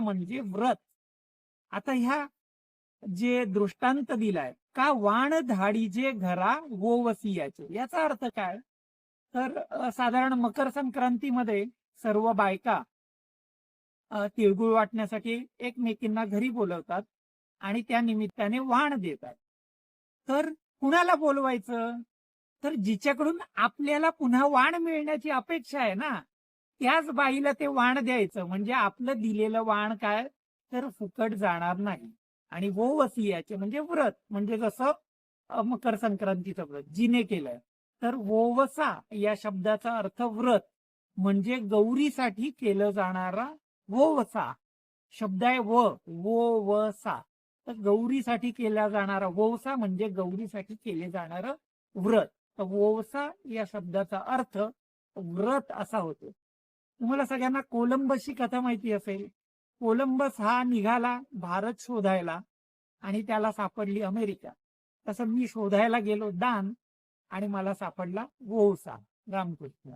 म्हणजे व्रत. आता ह्या जे दृष्टांत दिलाय का वाण धाडीचे घरा गोवसियाचे याचा अर्थ काय? तर साधारण मकर संक्रांतीमध्ये सर्व बायका तिळगुळ वाटण्यासाठी एकमेकींना घरी बोलवतात आणि त्या निमित्ताने वाण देतात. तर कुणाला बोलवायचं? तर जिच्याकडून आपल्याला पुन्हा वाण मिळण्याची अपेक्षा आहे ना. त्याच बाईला ते वाण द्यायचं. म्हणजे आपलं दिलेलं वाण काय? तर फुकट जाणार नाही. आणि हो वोवसियाचे म्हणजे व्रत. म्हणजे जसं मकर संक्रांतीचं व्रत जिने केलंय. तर हो वोवसा या शब्दाचा अर्थ व्रत. म्हणजे गौरीसाठी केलं जाणारा हो वोवसा शब्द आहे व वो वसा. तर गौरीसाठी केला जाणारा वोवसा म्हणजे गौरीसाठी केले जाणारं व्रत. तर वोवसा या शब्दाचा अर्थ व्रत असा होतो. तुम्हाला सगळ्यांना कोलंबसची कथा माहिती असेल. कोलंबस हा निघाला भारत शोधायला आणि त्याला सापडली अमेरिका. तसं मी शोधायला गेलो दान आणि मला सापडला गोसा रामकृष्ण.